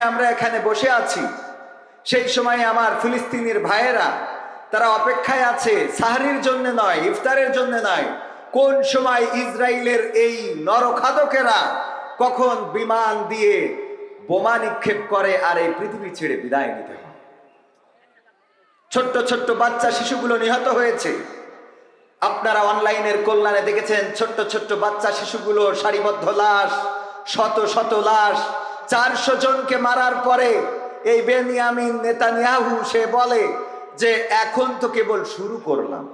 আমরা এখানে বসে আছি, সেই সময় আমার ফিলিস্তিনের ভাইয়েরা, তারা অপেক্ষায় আছে, সাহারির জন্য নয়, ইফতারের জন্য নয়, কোন সময় ইসরায়েলের এই নরখাদকেরা কখন বিমান দিয়ে বোমা নিক্ষেপ করে আর এই পৃথিবী ছেড়ে বিদায় নিতে হয়। ছোট্ট ছোট্ট বাচ্চা শিশুগুলো নিহত হয়েছে। আপনারা অনলাইনের কল্যাণে দেখেছেন, ছোট্ট ছোট্ট বাচ্চা শিশুগুলো সারিবদ্ধ লাশ, শত শত লাশ চারশো জনকে মারার পরে এই বেনিয়ামিন নেতানিয়াহু সে বলে যে, এখন তো কেবল শুরু করলাম।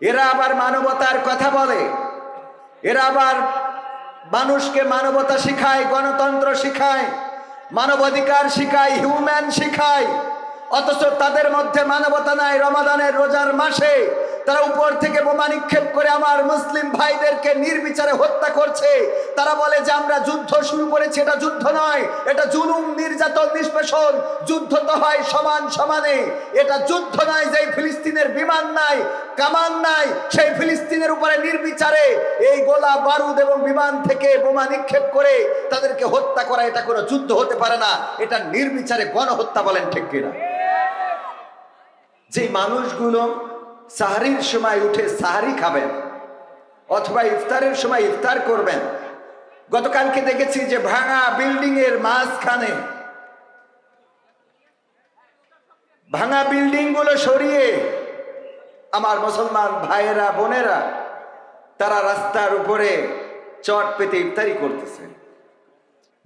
এরা আবার মানবতার কথা বলে। এরা আবার মানুষকে মানবতা শিখায়, গণতন্ত্র শিখায়, মানবাধিকার শিখায়, হিউম্যান শিখায়। অথচ তাদের মধ্যে মানবতা নাই, রমাদানের রোজার মাসে তারা উপর থেকে বোমা নিক্ষেপ করে আমার মুসলিম ভাইদেরকে নির্বিচারে হত্যা করছে। তারা বলে যে আমরা যুদ্ধ শুরু করেছি, এটা যুদ্ধ নয়, এটা জুলুম, নির্যাতন, নিষ্পেষণ। যুদ্ধ তো হয় সমান সমানে। এটা যুদ্ধ নয় যে ফিলিস্তিনের বিমান নাই, কামান নাই, সেই ফিলিস্তিনের উপরে নির্বিচারে এই গোলা বারুদ এবং বিমান থেকে বোমা নিক্ষেপ করে তাদেরকে হত্যা করা, এটা কোনো যুদ্ধ হতে পারে না। এটা নির্বিচারে গণহত্যা বলেন ঠিক কিনা? যে মানুষগুলো সাহারির সময় উঠে সাহারি খাবেন, অথবা ইফতারের সময় ইফতার করবেন। গতকালকে দেখেছি যে ভাঙা বিল্ডিং এর মাঝখানে ভাঙা বিল্ডিংগুলো সরিয়ে আমার মুসলমান ভাইয়েরা, বোনেরা, তারা রাস্তার উপরে চট পেতে ইফতারি করতেছে।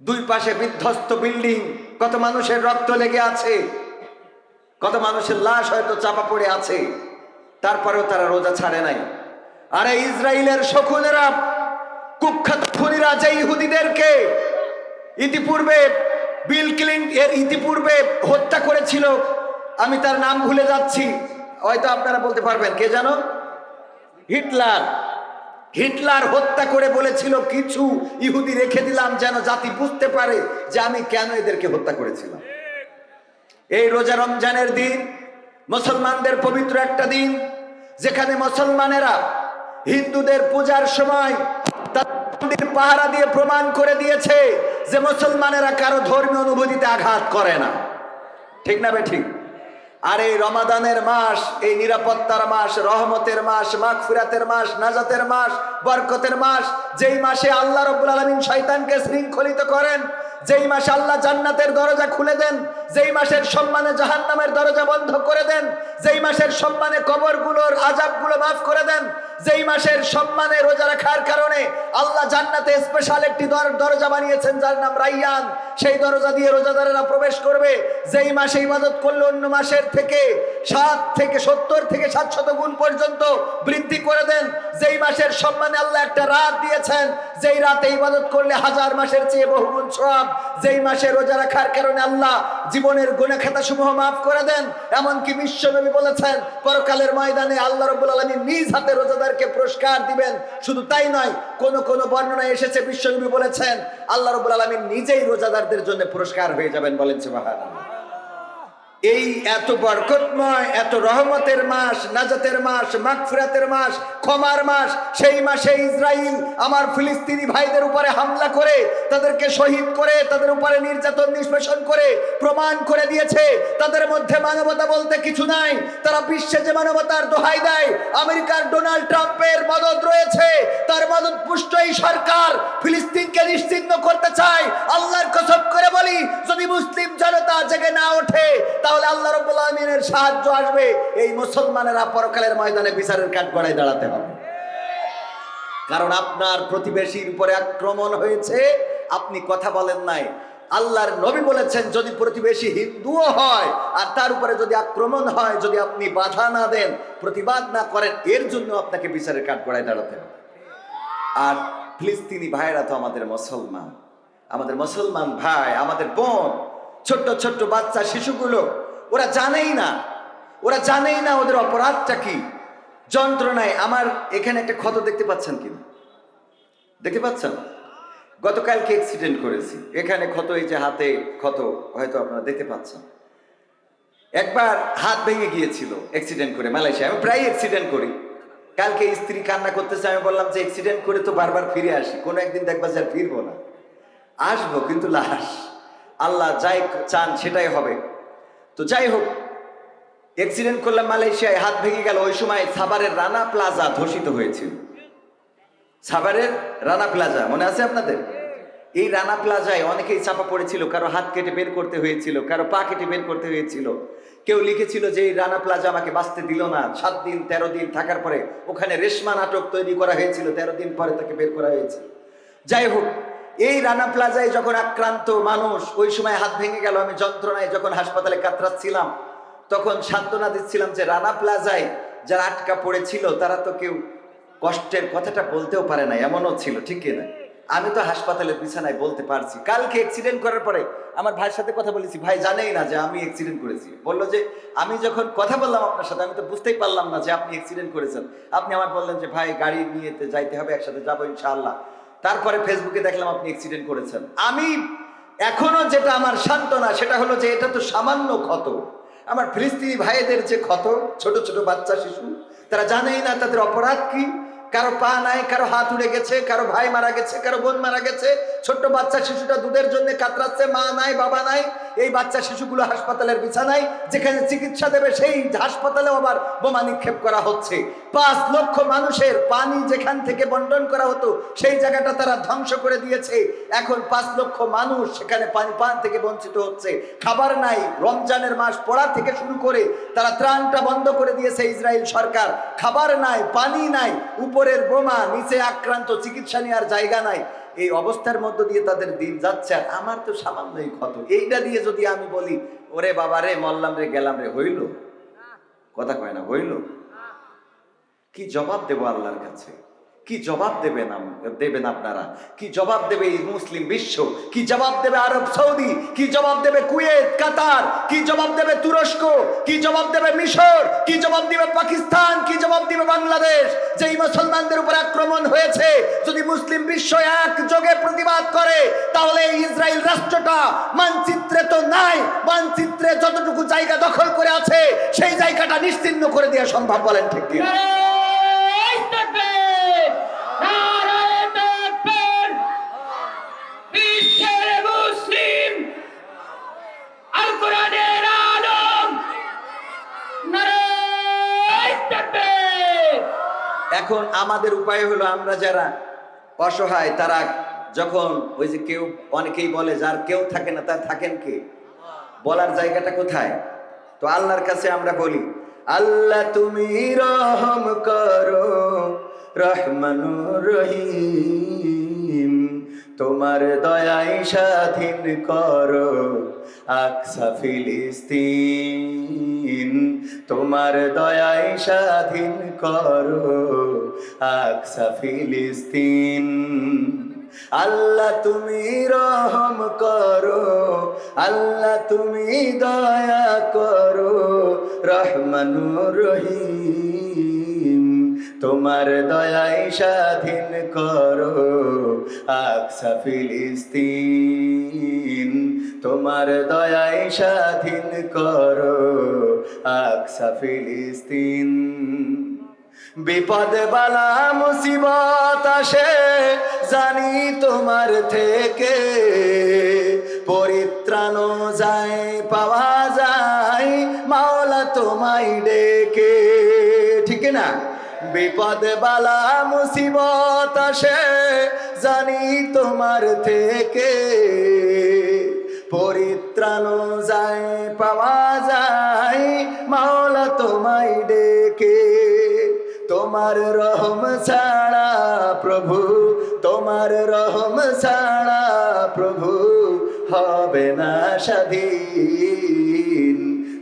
দুই পাশে বিধ্বস্ত বিল্ডিং, কত মানুষের রক্ত লেগে আছে, কত মানুষের লাশ হয়তো চাপা পড়ে আছে। তারপরেও তারা রোজা ছাড়ে নাই। আরে ইসরায়েলের শকুনেরা, কুখ্যাত খুনিরা, যে ইহুদিদেরকে ইতিপূর্বে বিল ক্লিন এর ইতিপূর্বে হত্যা করেছিল, আমি তার নাম ভুলে যাচ্ছি। হয়তো আপনারা বলতে পারবেন, কে জানো? হিটলার। হিটলার হত্যা করে বলেছিল, কিছু ইহুদি রেখে দিলাম যেন জাতি বুঝতে পারে যে আমি কেন এদেরকে হত্যা করেছিলাম। এই রোজা রমজানের দিন, মুসলমানদের পবিত্র একটা দিন যেখানে মুসলমানেরা হিন্দুদের পূজার সময় পাহারা দিয়ে প্রমাণ করে দিয়েছে যে মুসলমানেরা কারও ধর্মীয় অনুভূতিতে আঘাত করে না। ঠিক না বে ঠিক? আর এই রমাদানের মাস, এই নিরাপত্তার মাস, রহমতের মাস, মাগফিরাতের মাস, নাজাতের মাস, বরকতের মাস, যেই মাসে আল্লাহ রব্বুল আলমিন শয়তানকে শৃঙ্খলিত করেন যেই মাসে আল্লাহ জান্নাতের দরজা খুলে দেন, যেই মাসের সম্মানে জাহান্নামের দরজা বন্ধ করে দেন, যেই মাসের সম্মানে কবরগুলোর আজাবগুলো মাফ করে দেন, যেই মাসের সম্মানে রোজা রাখার কারণে আল্লাহ জান্নাতে স্পেশাল একটি দরজা বানিয়েছেন যার নাম রাইয়ান। সেই দরজা দিয়ে রোজাদারেরা প্রবেশ করবে। যেই মাসে ইবাদত করলে অন্য মাসের থেকে সাত থেকে সত্তর থেকে সাতশত গুণ পর্যন্ত বৃদ্ধি করে দেন। যেই মাসের সম্মানে আল্লাহ একটা রাত দিয়েছেন, যেই রাতে ইবাদত করলে হাজার মাসের চেয়ে বহুগুণ সব যেই মাসে রোজা রাখার কারণে আল্লাহ জীবনের গুণে খাতা সমূহ মাফ করে দেন, এমনকি বিশ্বনবী বলেছেন, পরকালের ময়দানে আল্লাহ রব্বুল আলমী নিজ হাতে রোজাদারকে পুরস্কার দিবেন। শুধু তাই নয়, কোন কোন বর্ণনায় এসেছে, বিশ্বনবী বলেছেন, আল্লাহ রব্বুল আলমী নিজেই রোজাদারদের জন্য পুরস্কার হয়ে যাবেন বলেন সুবহানাল্লাহ। এই এত বরকতময়, এত রহমতের মাস, নাজাতের মাস, মাগফিরাতের মাস, ক্ষমার মাস, সেই মাসে ইসরায়েল আমার ফিলিস্তিনি ভাইদের উপরে হামলা করে, তাদেরকে শহীদ করে, তাদের উপরে নির্যাতন নিষ্পেষণ করে, প্রমাণ করে দিয়েছে। তাদের মধ্যে মানবতা বলতে কিছু নাই। তারা বিশ্বে যে মানবতার দোহাই দেয়, আমেরিকার ডোনাল্ড ট্রাম্পের মদত রয়েছে। তার মদত পুষ্ট এই সরকার। ফিলিস্তিনকে নিশ্চিহ্ন করতে চায় আল্লাহর কসম করে বলি, যদি মুসলিম জনতা জেগে না ওঠে তাহলে আল্লাহ রব্বুল সাহায্য আসবে। এই মুসলমানেরা পরকালের ময়দানে বিচারের কাঠ গড়ায় দাঁড়াতে হবে। কারণ আপনার প্রতিবেশীর উপরে আক্রমণ হয়েছে, আপনি কথা বলেন নাই। আল্লাহর নবী বলেছেন, যদি প্রতিবেশী হিন্দুও হয় আর তার উপরে যদি আক্রমণ হয়, যদি আপনি বাধা না দেন, প্রতিবাদ না করেন, এর জন্য আপনাকে বিচারের কাঠ গড়ায় দাঁড়াতে হবে। আর ফিলিস্তিনি ভাইরা তো আমাদের মুসলমান। আমাদের মুসলমান ভাই, আমাদের বোন, ছোট্ট ছোট্ট বাচ্চা, শিশুগুলো ওরা জানেই না, ওরা জানেই না ওদের অপরাধটা কি। যন্ত্রণায় আমার এখানে একটা ক্ষত দেখতে পাচ্ছেন কি দেখতে পাচ্ছেন? গতকালকে অ্যাক্সিডেন্ট করেছি। এখানে ক্ষত, এই যে হাতে ক্ষত, হয়তো আপনারা দেখতে পাচ্ছেন। একবার হাত ভেঙে গিয়েছিল অ্যাক্সিডেন্ট করে মালয়েশিয়া আমি প্রায় অ্যাক্সিডেন্ট করি। কালকে স্ত্রী কান্না করতেছে, আমি বললাম যে অ্যাক্সিডেন্ট করে তো বারবার ফিরে আসি। কোনো একদিন দেখবা যে আর ফিরবো না। আসব, কিন্তু লাশ। আল্লাহ যাই চান সেটাই হবে। তো যাই হোক অ্যাক্সিডেন্ট করলাম মালয়েশিয়ায় হাত ভেঙে গেল। ওই সময় সাভারের রানা প্লাজা ধর্ষিত হয়েছিল সাভারের রানা প্লাজা, মনে আছে আপনাদের? এই রানা প্লাজায় অনেকেই চাপা পড়েছিল, কারও হাত কেটে বের করতে হয়েছিল, কারও পা কেটে বের করতে হয়েছিল। কেউ লিখেছিল যে এই রানা প্লাজা আমাকে বাঁচতে দিল না। সাত দিন, তেরো দিন থাকার পরে ওখানে রেশমা নাটক তৈরি করা হয়েছিল, তেরো দিন পরে তাকে বের করা হয়েছিল যাই হোক এই রানা প্লাজায় যখন আক্রান্ত মানুষ, ওই সময় হাত ভেঙে গেল। আমি যন্ত্রণায় যখন হাসপাতালে কাতরাচ্ছিলাম, তখন সান্ত্বনা দিচ্ছিলাম যে রানা প্লাজায় যারা আটকা পড়েছিল, তারা তো কেউ কষ্টের কথাটা বলতেও পারে না, এমনও ছিল, ঠিক কিনা আমি তো হাসপাতালের বিছানায় বলতে পারছি। কালকে অ্যাক্সিডেন্ট করার পরে আমার ভাইয়ের সাথে কথা বলেছি, ভাই, জানেই না যে আমি অ্যাক্সিডেন্ট করেছি। বলল যে, আমি যখন কথা বললাম আপনার সাথে, আমি তো বুঝতেই পারলাম না যে আপনি অ্যাক্সিডেন্ট করেছেন। আপনি আমার বললেন যে, ভাই, গাড়ি নিয়ে যাইতে হবে, একসাথে যাব ইনশাআল্লাহ। তারপরে ফেসবুকে দেখলাম আপনি অ্যাক্সিডেন্ট করেছেন। আমি এখনও যেটা আমার সান্ত্বনা, সেটা হলো যে এটা তো সামান্য ক্ষত। আমার ফিলিস্তিনি ভাইদের যে ক্ষত, ছোট ছোট বাচ্চা, শিশু, তারা জানেই না তাদের অপরাধ কি। কারও পা নাই, কারও হাত উড়ে গেছে, কারও ভাই মারা গেছে, কারও বোন মারা গেছে, ছোট্ট বাচ্চা শিশুটা দুধের জন্য কাতরাচ্ছে, মা নাই, বাবা নাই, এই বাচ্চা শিশুগুলো হাসপাতালের বিছানায়, যেখানে চিকিৎসা দেবে সেই হাসপাতালেও আবার বোমা নিক্ষেপ করা হচ্ছে। পাঁচ লক্ষ মানুষের পানি যেখান থেকে বন্টন করা হতো, সেই জায়গাটা তারা ধ্বংস করে দিয়েছে। এখন পাঁচ লক্ষ মানুষ সেখানে পানি পান থেকে বঞ্চিত হচ্ছে। খাবার নাই, রমজানের মাস পড়া থেকে শুরু করে তারা ত্রাণটা বন্ধ করে দিয়েছে ইসরায়েল সরকার। খাবার নাই, পানি নাই উপরের বোমা নিচে আক্রান্ত, চিকিৎসা নেওয়ার জায়গা নাই। এই অবস্থার মধ্য দিয়ে তাদের দিন যাচ্ছে আর আমার তো সামান্যই ক্ষত। এইটা দিয়ে যদি আমি বলি, ওরে বাবা রে মল্লাম রে, গেলাম রে, হইল? কথা কয় না, হইল। কি জবাব দেবো আল্লাহর কাছে? কি জবাব দেবেন দেবেন আপনারা? কি জবাব দেবে এই মুসলিম বিশ্ব? কি জবাব দেবে আরব সৌদি? কি জবাব দেবে কুয়েত, কাতার? কি জবাব দেবে তুরস্ক? কি জবাব দেবে মিশর? কি জবাব দিবে পাকিস্তান? কি জবাব দিবে বাংলাদেশ? যেই মুসলমানদের উপর আক্রমণ হয়েছে, যদি মুসলিম বিশ্ব একযোগে প্রতিবাদ করে, তাহলে ইসরায়েল রাষ্ট্রটা মানচিত্রে তো নাই। মানচিত্রে যতটুকু জায়গা দখল করে আছে, সেই জায়গাটা নিশ্চিন্ন করে দেওয়া সম্ভব বলেন ঠিক কি এখন আমাদের উপায় হলো আমরা যারা অসহায়, তারা যখন ওই যে কেউ অনেকেই বলে, যার কেউ থাকে না, তার থাকেন কে? বলার জায়গাটা কোথায়? তো আল্লাহর কাছে আমরা বলি, আল্লাহ তুমি রহম করো, রহমানুর রহিম। তোমার দয়াই স্বাধীন করো, আকসা ফিলিস্তিন। তোমার দয়াই স্বাধীন করো, আকসা ফিলিস্তিন। আল্লাহ তুমি রহম করো, আল্লাহ তুমি দয়া করো, রহমানুর রহিম। তোমার দয়াই স্বাধীন করো আকসা ফিলিস্তিন। তোমার দয়াই স্বাধীন করো আকসা ফিলিস্তিন। বিপদ বালা মুসিবত আসে, জানি তোমার থেকে। পরিত্রাণ যায়, পাওয়া যায়, মাওলা তোমায় ডেকে। ঠিক না বিপদ বালা মুসিবত আসে, জানি তোমার থেকে পরিত্রাণ যায় পাওয়া যায়, মাওলা তোমায় ডেকে। তোমার রহম ছাড়া প্রভু, তোমার রহম ছাড়া প্রভু হবে না স্বাধীন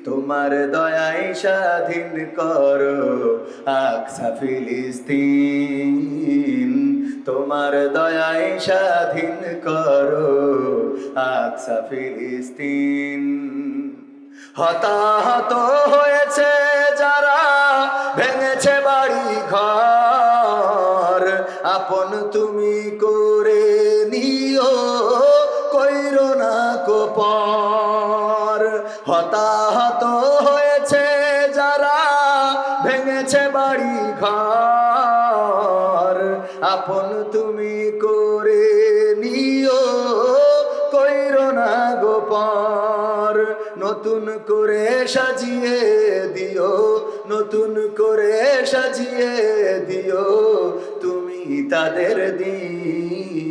তোমার দয়াই স্বাধীন করো, আকসা ফিলিস্তিন। তোমার দয়াই স্বাধীন করো, আকসা ফিলিস্তিন। হতাহত হয়েছে যারা ভেঙেছে বাড়ি ঘর আপন তুমি করে হতাহত হয়েছে যারা ভেঙেছে বাড়ি ঘর আপন তুমি করে নিও, কইরো না গোপন নতুন করে সাজিয়ে দিও, নতুন করে সাজিয়ে দিও। তুমি তাদের দিন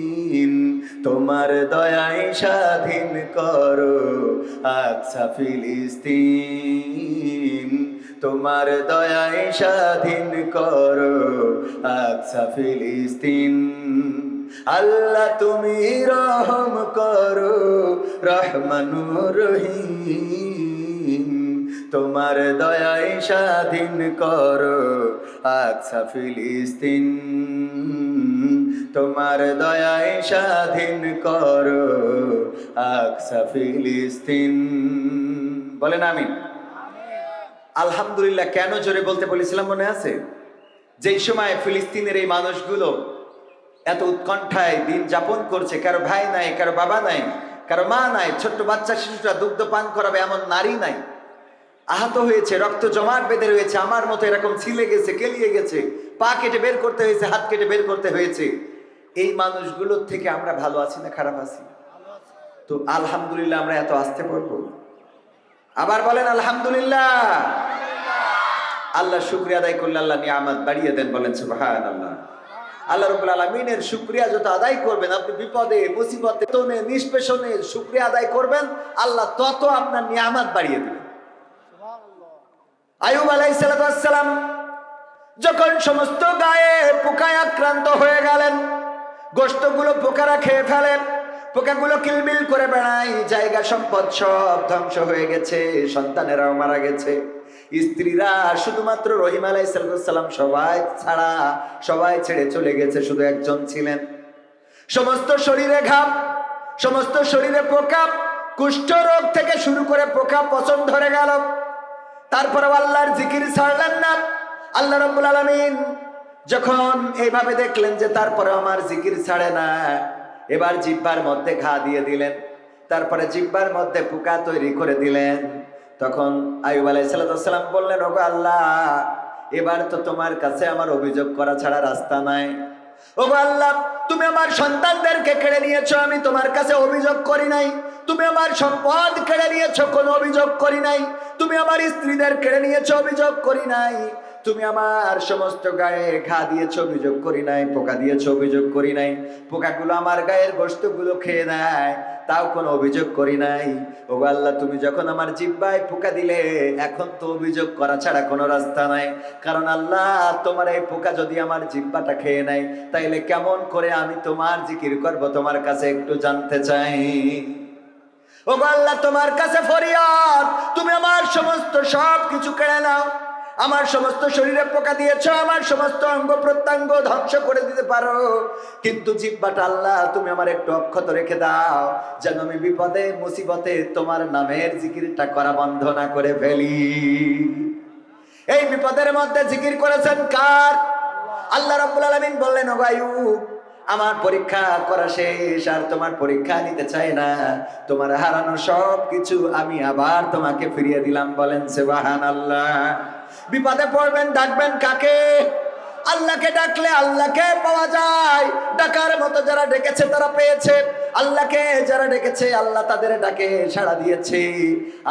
তোমার দয়ায় স্বাধীন করো, আকসা ফিলিস্তিন। তোমার দয়ায় স্বাধীন করো, আকসা ফিলিস্তিন। আল্লাহ তুমি রহম করো, রহমানুর রহিম। তোমার দয়ায় স্বাধীন করো আচ্ছা ফিলিস্তিন। তোমার দয়ায় স্বাধীন করো, আকসা ফিলিস্তিন। বলেন আমি আলহামদুলিল্লাহ, কেন জোরে বলতে বলেছিলাম মনে আছে? যেই সময় ফিলিস্তিনের এই মানুষগুলো এত উৎকণ্ঠায় দিন যাপন করছে, কারও ভাই নাই, কারও বাবা নাই, কারও মা নাই, ছোট্ট বাচ্চা শিশুরা দুগ্ধ পান করাবে এমন নারী নাই আহত হয়েছে, রক্ত জমাট বেঁধে রয়েছে, আমার মতো এরকম ছিলে গেছে, কেলিয়ে গেছে, পা কেটে বের করতে হয়েছে, হাত কেটে বের করতে হয়েছে। এই মানুষগুলোর থেকে আমরা ভালো আছি না খারাপ আছি? তো আলহামদুলিল্লাহ আমরা এত আসতে পারব আবার বলেন, আলহামদুলিল্লাহ। আল্লাহ শুক্রিয়া আদায় করলে আল্লাহ নিয়ামত বাড়িয়ে দেন, বলেন সুবহান আল্লাহ আল্লাহ রবুল আলমিনের শুক্রিয়া যত আদায় করবেন, আপনি বিপদে, মুসিবতে নিষ্পেষণে শুক্রিয়া আদায় করবেন, আল্লাহ তত আপনার নিয়ামত বাড়িয়ে দেবেন। আয়ুব আলাইসালাম যখন সমস্ত গায়ে পোকায় আক্রান্ত হয়ে গেলেন গোস্তগুলো পোকারা খেয়ে ফেলেন, পোকাগুলো কিলবিল করে বেড়ায়, জায়গা সম্পদ সব ধ্বংস হয়ে গেছে সন্তানেরাও মারা গেছে। স্ত্রীরা শুধুমাত্র রহিম আলাইসালাম সবাই ছাড়া, সবাই ছেড়ে চলে গেছে, শুধু একজন ছিলেন। সমস্ত শরীরে ঘাম, সমস্ত শরীরে পোকা কুষ্ঠ রোগ থেকে শুরু করে পোকা পচন ধরে গেল। তারপরে আল্লাহর জিকির ছাড়লেন না। আল্লাহ রব্বুল আলমিন যখন এইভাবে দেখলেন যে তারপরে আমার জিকির ছাড়ে না, এবার জিব্বার মধ্যে ঘা দিয়ে দিলেন। তারপরে জিব্বার মধ্যে পোকা তৈরি করে দিলেন। তখন আয়ুব আলাই সাল্লাম বললেন, ওগো আল্লাহ, এবার তো তোমার কাছে আমার অভিযোগ করা ছাড়া রাস্তা নাই। ওগো আল্লাহ তুমি আমার সন্তানদেরকে কেড়ে নিয়েছ, আমি তোমার কাছে অভিযোগ করি নাই। তুমি আমার সম্পদ কেড়ে নিয়েছ, কোনো অভিযোগ করি নাই। তুমি আমার স্ত্রীদের কেড়ে নিয়েছ, অভিযোগ করি নাই। তুমি আমার সমস্ত গায়ে ঘা দিয়েছ, অভিযোগ করি নাই, পোকা দিয়েছ, অভিযোগ করি নাই। পোকাগুলো আমার গায়ের গোস্তগুলো খেয়ে নেয়, তাও কোনো অভিযোগ করি নাই। ও আল্লাহ, তুমি যখন আমার জিব্বায় পোকা দিলে, এখন তো অভিযোগ করা ছাড়া কোনো রাস্তা নাই। কারণ আল্লাহ, তোমার এই পোকা যদি আমার জিব্বাটা খেয়ে নেয়, তাইলে কেমন করে আমি তোমার জিকির করব, তোমার কাছে একটু জানতে চাই। ও আল্লাহ, তোমার কাছে ফরিয়াদ, তুমি আমার সমস্ত সব কিছু কেড়ে নাও। আমার সমস্ত শরীরে পোকা দিয়েছ, আমার সমস্ত অঙ্গ প্রত্যঙ্গ ধ্বংস করে দিতে পারো। কিন্তু জিব্বাটা আল্লাহ, তুমি আমার একটু অক্ষত রেখে দাও, যেন আমি বিপদে, মুসিবতে তোমার নামের জিকিরটা করা বন্ধ না করে ফেলি। এই বিপদের মধ্যে জিকির করেছেন কার? আল্লাহ রাব্বুল আলামিন বললেন ও আয়ুব আমার পরীক্ষা করা শেষ, আর তোমার পরীক্ষা নিতে চাই না। তোমার হারানো সব কিছু আমি আবার তোমাকে ফিরিয়ে দিলাম। বলেন সেবাহান আল্লাহ বিপদে পড়বেন ডাকবেন কাকে? আল্লাহকে ডাকলে আল্লাহকে পাওয়া যায়। ডাকার মতো যারা ডেকেছে, তারা পেয়েছে। আল্লাহকে যারা ডেকেছে, আল্লাহ তাদের ডাকে সাড়া দিয়েছে।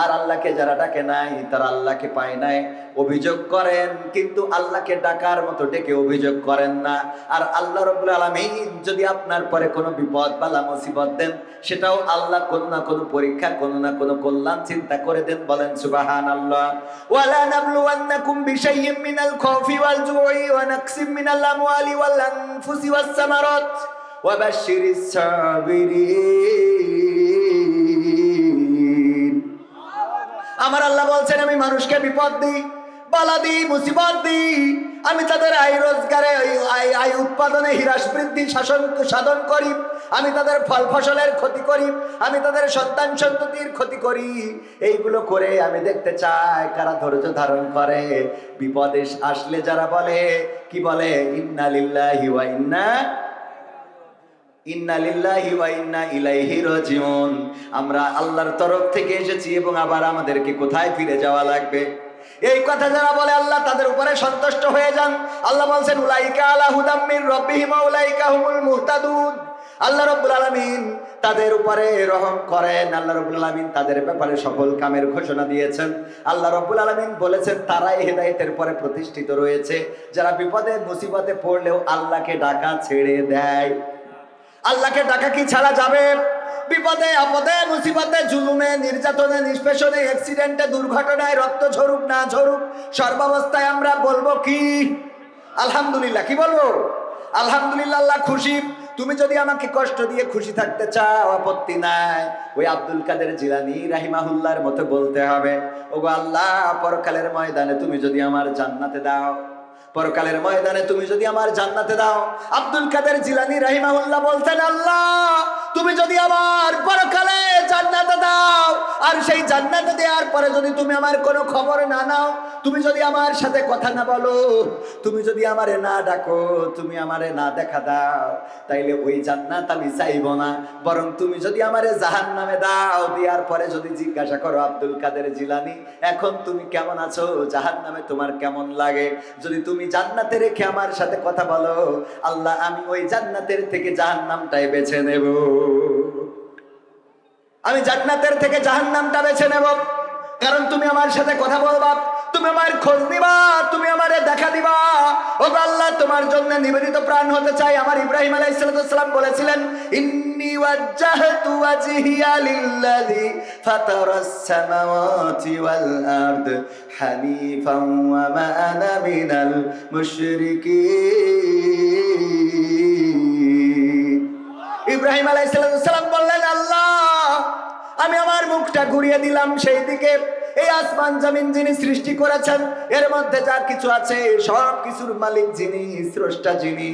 আর আল্লাহকে যারা ডাকে নাই, তারা আল্লাহকে পায় নাই। অভিযোগ করেন, কিন্তু আল্লাহকে ডাকার মতো ডেকে অভিযোগ করেন না। আর আল্লাহ রবুল আলমিন যদি আপনার পরে কোনো বিপদ বালা মুসিবত দেন, সেটাও আল্লাহ কোনো না কোনো পরীক্ষা, কোনো না কোনো কল্যাণ চিন্তা করে দেন বলেন সুবাহান আল্লাহ ওয়ালা নাবলুওয়ান্নাকুম বিশাইয়্যিম মিনাল খাউফি ওয়াল জুই ওয়া নাকসিম মিনাল আমওয়ালি ওয়াল আনফুসি ওয়াস সামারাত। ওয়া বাশশিরিস সাবিরিন। আমার আল্লাহ বলছেন, আমি মানুষকে বিপদ দিই, বালা দিই, মুসিবত দিই। আমি তাদের আয় রোজগারে আয় উৎপাদনে হ্রাস বৃদ্ধি শাসন, সাধন করি। আমি তাদের ফল ফসলের ক্ষতি করি। আমি তাদের সন্তান সন্ততির ক্ষতি করি। এইগুলো করে আমি দেখতে চাই, কারা ধৈর্য ধারণ করে। বিপদে আসলে যারা বলে, কি বলে? ইন্না লিল্লাহি ওয়া ইন্না ইন্না লিল্লাহি ওয়া ইন্না ইলাইহি রাজিউন আমরা আল্লাহর তরফ থেকে এসেছি এবং আবার আমাদেরকে কোথায় ফিরে যাওয়া লাগবে? এই কথা যারা বলে আল্লাহ তাদের উপরে সন্তুষ্ট হয়ে যান, আল্লাহ বলছেন, উলাইকা আলা হুদাম রাব্বিহিম উলাইকা হুমুল মুহতাদুন। আল্লাহ রাব্বুল আলামিন তাদের উপরে রহম করেন, আল্লাহ রবুল আলমিন তাদের ব্যাপারে সফল কামের ঘোষণা দিয়েছেন। আল্লাহ রবুল আলমিন বলেছেন, তারাই হেদায়েতের পরে প্রতিষ্ঠিত রয়েছে। যারা বিপদে, মুসিবতে পড়লেও আল্লাহকে ডাকা ছেড়ে দেয়। আল্লাহকে ডাকা কি ছাড়া যাবে? বিপদে, আপদে, মুসিবতে, জুলুমে, নির্যাতনে, নিষ্পেষণে অ্যাক্সিডেন্টে দুর্ঘটনায় রক্ত ঝরুক, না ঝরুক, সর্বাবস্থায় আমরা বলব কি? আলহামদুলিল্লাহ। কি বলব? আলহামদুলিল্লাহ, আল্লাহ খুশি। তুমি যদি আমাকে কষ্ট দিয়ে খুশি থাকতে চাও, আপত্তি নাই। ওই আব্দুল কাদের জিলানি রাহিমাহুল্লাহর মতো বলতে হবে। ওগো আল্লাহ, পরকালের ময়দানে তুমি যদি আমার জান্নাতে দাও পরকালের ময়দানে তুমি যদি আমার জান্নাতে দাও আব্দুল কাদের জিলানি রাহিমাউল্লাহ বলতেন আল্লাহ তুমি যদি আমার পরকালে জান্নাতে দাও, আর সেই জান্নাতে দেওয়ার পরে যদি তুমি আমার কোনো খবর না নাও, তুমি যদি আমার সাথে কথা না বলো, তুমি যদি আমারে না ডাকো, তুমি আমারে না দেখা দাও, তাইলে ওই জান্নাত আমি চাইব না। বরং তুমি যদি আমারে জাহান নামে দাও, দেওয়ার পরে যদি জিজ্ঞাসা করো, আব্দুল কাদের জিলানি, এখন তুমি কেমন আছো? জাহান নামে তোমার কেমন লাগে? যদি তুমি জান্নাতে রেখে আমার সাথে কথা বলো, আল্লাহ আমি ওই জান্নাতের থেকে জাহান নামটাই বেছে নেব। আমি জান্নাতের থেকে জাহান নামটা বেছে নেব। কারণ তুমি আমার সাথে কথা বলবা, তুমি আমার খোঁজ নিবা, তুমি আমারে দেখা দিবা। ও আল্লাহ, তোমার জন্য নিবেদিত প্রাণ হতে চাই। আমার ইব্রাহিম আলাইহিস সালাম বলেছিলেন, ইন্নি ওয়াজ্জাহতু ওয়াজহিয়া লিল্লাযী ফাতারাস সামাওয়াতি ওয়াল আরদ হানিফান ওয়া মা আনা মিনাল মুশরিকিন। ইব্রাহিম আলাইসালাম বললেন, আল্লাহ আমি আমার মুখটা ঘুরিয়ে দিলাম সেই দিকে। এই আসমান জমিন যিনি সৃষ্টি করেছেন, এর মধ্যে যা কিছু আছে, সব কিছুর মালিক যিনি, স্রষ্টা যিনি।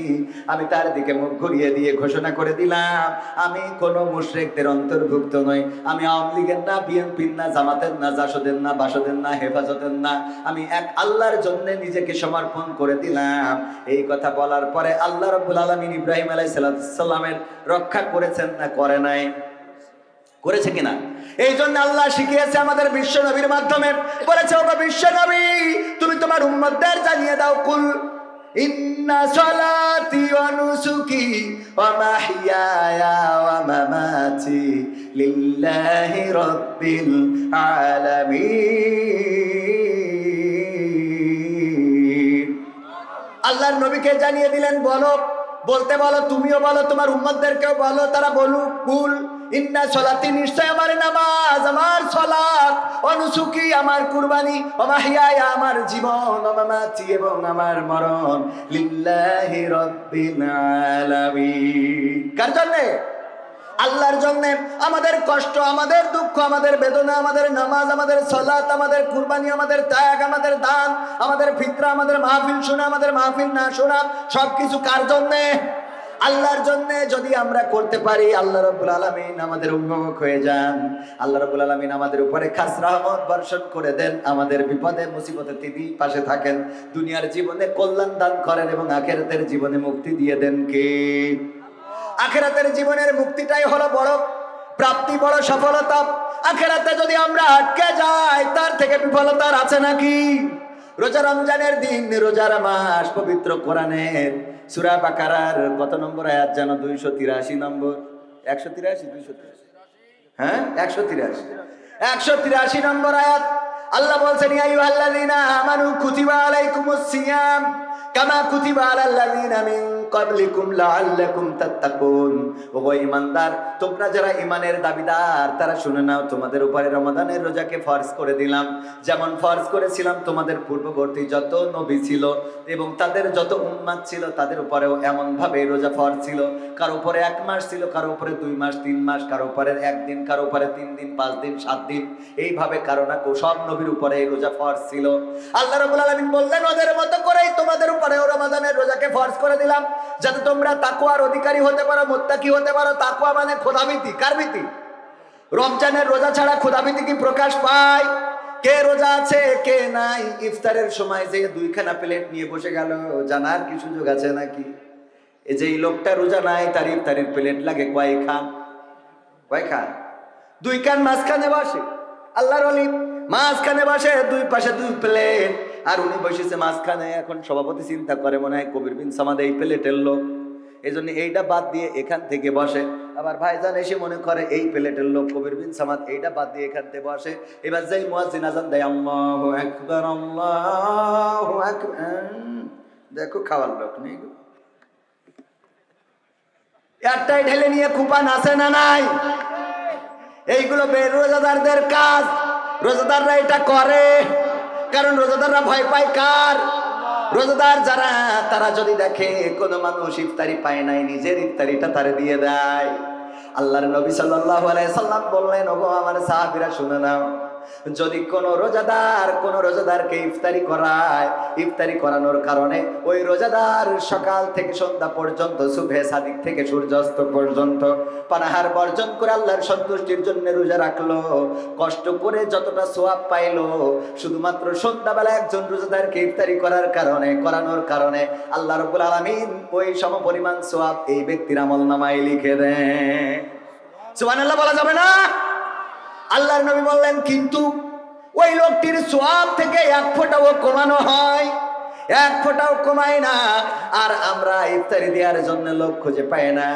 আমি তার দিকে মুখ ঘুরিয়ে দিয়ে ঘোষণা করে দিলাম, আমি কোন মুশরিকদের অন্তর্ভুক্ত নই। আমি আওয়ামী লীগের না, বিএনপির না, জামাতের না, জাসদের না, বাসদের না, হেফাজতের না। আমি এক আল্লাহর জন্য নিজেকে সমর্পণ করে দিলাম। এই কথা বলার পরে আল্লাহ রব্বুল আলমিন ইব্রাহিম আলাইসাল্লামের রক্ষা করেছেন না করে নাই? করেছে কিনা? এই জন্য আল্লাহ শিখিয়েছে আমাদের বিশ্ব নবীর মাধ্যমে। বলেছে, ওগো বিশ্ব নবী, তুমি তোমার উম্মতদের জানিয়ে দাও, কুল আল্লাহর নবীকে জানিয়ে দিলেন, বলো, বলতে বলো, তুমিও বলো, তোমার উম্মতদেরকেও বলো, তারা বলুক, কুল ইন্না সলাতি নিশ্চয় আমার নামাজ, আমার সলাত অনুসুকি আমার কুরবানি, অমাহিয়ায় আমার জীবন, অমামাতি এবং আমার মরণ। লিল্লাহি কার জন্যে? আল্লাহর জন্য। আমাদের কষ্ট, আমাদের দুঃখ, আমাদের বেদনা, আমাদের নামাজ, আমাদের সলাত আমাদের কুরবানি, আমাদের ত্যাগ, আমাদের দান, আমাদের ফিতরা, আমাদের মাহফিল শোনা, আমাদের মাহফিল না শোনা, সবকিছু কার জন্যে? আল্লাহর জন্য যদি আমরা করতে পারি, আল্লাহ রব্বুল আলমিন আমাদের অভিভাবক হয়ে যান। আল্লাহ রব্বুল আলমিন আমাদের উপরে খাস রহমত বর্ষণ করে দেন। আমাদের বিপদে, মুসিবতে তিনি পাশে থাকেন। দুনিয়ার জীবনে কল্যাণ দান করেন এবং আখেরাতের জীবনে মুক্তি দিয়ে দেন কে? আখেরাতের জীবনের মুক্তিটাই হলো বড় প্রাপ্তি, বড় সফলতা। আখেরাতে যদি আমরা আটকে যাই, তার থেকে বিফলতার আছে নাকি? রোজা রমজানের দিন, রোজার মাস, পবিত্র কোরআনের সুরা বাকারার কত নম্বর আয়াত যেন দুইশো তিরাশি নম্বর। একশো তিরাশি? দুইশো তিরাশি। হ্যাঁ? একশো তিরাশি। একশো তিরাশি নম্বর আয়াত। আল্লাহ বলছেন, ইয়া আইয়ুহাল্লাযীনা আমানু কুতিবা আলাইকুমুস সিয়াম। মিন এমন ভাবে রোজা ফরজ ছিল। কারও উপরে এক মাস ছিল, কারও উপরে দুই মাস, তিন মাস, কারও উপরে একদিন কারও উপরে তিন দিন, পাঁচ দিন, সাত দিন। এইভাবে কারও না সব নবীর উপরে রোজা ফরজ ছিল। আল্লাহ রাব্বুল আলামিন বললেন, ওদের মতো করেই তোমাদের রমাদানের রোজাকে ফরজ করে দিলাম। যাতে তোমরা তাকুয়ার অধিকারী হতে পারো, মোত্তাকি হতে পারো। তাকুয়া মানে খোদাভীতি। কার রমজানের রোজা ছাড়া খোদাভীতি কি প্রকাশ পায়? কে রোজা আছে, কে নাই? ইফতারের সময় যে দুইখানা প্লেট নিয়ে বসে গেল, জানার কি সুযোগ আছে নাকি? এই যে এই লোকটা রোজা নাই, তার ইফতারের প্লেট লাগে কয় খান? কয় খান? দুই কান মাঝখানে বসে। আল্লাহর অলি মাঝখানে বসে, দুই পাশে দুই প্লেট। আর উনি বসেছে মাঝখানে, এখন সভাপতি চিন্তা করে, মনে হয় কবির বিন সামাদ এই প্লেটের লোক। এই জন্য এইটা বাদ দিয়ে এখান থেকে বসে। আবার ভাইজান এসে মনে করে, এই প্লেটের লোক কবির বিন সামাদ, এইটা বাদ দিয়ে এখান থেকে বসে। এবার যাই মুয়াজ্জিন আজান দেয়, আল্লাহু আকবার দেখো খাওয়ার লোক নেই একটাই ঢেলে নিয়ে কুপান আছে না নাই? এইগুলো রোজাদারদের কাজ। রোজাদাররা এটা করে। কারণ রোজাদাররা ভয় পায় কার? রোজাদার যারা, তারা যদি দেখে কোনো মানুষ ইফতারি পায় নাই, নিজের ইফতারিটা তারে দিয়ে দেয়। আল্লাহর নবী আলাইহি সাল্লাম বললেন, ওগো আমার সাহাবীরা, শুনে নাও। যদি কোনো রোজাদার কোন রোজাদারকে ইফতারি করায়, ইফতারি করানোর কারণে ওই রোজাদার সকাল থেকে সন্ধ্যা পর্যন্ত সুভে সাদিক থেকে সূর্যাস্ত পর্যন্ত পানাহার বর্জন করে আল্লাহর সন্তুষ্টির জন্য রোজা রাখল। কষ্ট করে যতটা সোয়াব পাইলো, শুধুমাত্র সন্ধ্যাবেলা একজন রোজাদারকে ইফতারি করার কারণে, করানোর কারণে আল্লাহ রবুল আলামিন ওই সম পরিমাণ সোয়াব এই ব্যক্তির আমল নামায় লিখে দেয় সুবহানাল্লাহ বলা যাবে না? আল্লাহর নবী বললেন কিন্তু ওই লোকটির সোয়াব থেকে এক ফোঁটাও কমানো হয়। এক ফোঁটাও কমায় না। আর আমরা ইফতারি দেওয়ার জন্য লোক খুঁজে পাই না।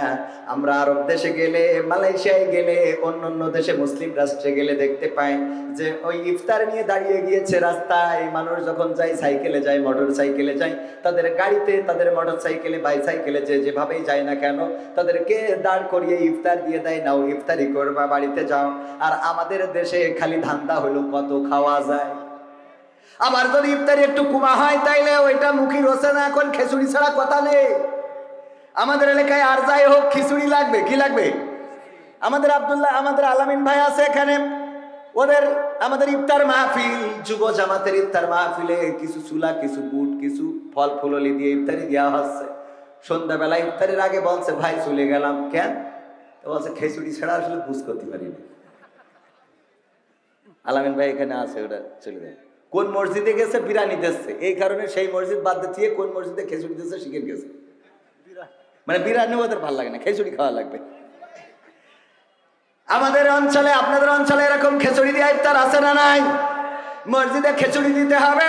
আমরা আরব দেশে গেলে, মালয়েশিয়ায় গেলে, অন্য অন্য দেশে মুসলিম রাষ্ট্রে গেলে দেখতে পাই যে ওই ইফতার নিয়ে দাঁড়িয়ে গিয়েছে রাস্তায়। মানুষ যখন যায়, সাইকেলে যায়, মোটর সাইকেলে যায়, তাদের গাড়িতে তাদের মোটর সাইকেলে, বাইসাইকেলে যে যেভাবেই যায় না কেন, তাদেরকে দাঁড় করিয়ে ইফতার দিয়ে দেয়, নাও ইফতারি করবা, বাড়িতে যাও। আর আমাদের দেশে খালি ধান্দা হলো কত খাওয়া যায়। আবার যদি ইফতারি একটু কুমা হয় তাইলে ওইটা মুখী রসে না, এখন খেচুড়ি ছাড়া কথা নেই। আমাদের এলাকায় আর যাই হোক, খিচুড়ি লাগবে, কি লাগবে? আমাদের আবদুল্লাহ, আমাদের আলামিন ভাই আছে এখানে। ওদের আমাদের ইফতার মাহফিল, যুব জামাতের ইফতার মাহফিলে কিছু চুলা, কিছু বুট, কিছু ফল ফুললি দিয়ে ইফতারি দেওয়া হচ্ছে। সন্ধ্যাবেলা ইফতারির আগে বলছে, ভাই, চলে গেলাম। কেন? বলছে, খেচুড়ি ছাড়া আসলে বুঝ করতে পারি না আলামিন ভাই এখানে আছে, ওটা চলে যায় কোন মসজিদে গেছে? বিরানি দিচ্ছে এই কারণে সেই মসজিদ বাদ দিয়ে কোন মসজিদে খেচুড়ি দিচ্ছে শিখে গেছে। মানে বিরানি ওদের ভালো লাগে না খেচুড়ি খাওয়া লাগবে। আমাদের অঞ্চলে আপনাদের অঞ্চলে এরকম খেচুড়ি দিয়ে ইফতার আছে না নাই? মসজিদে খেচুড়ি দিতে হবে।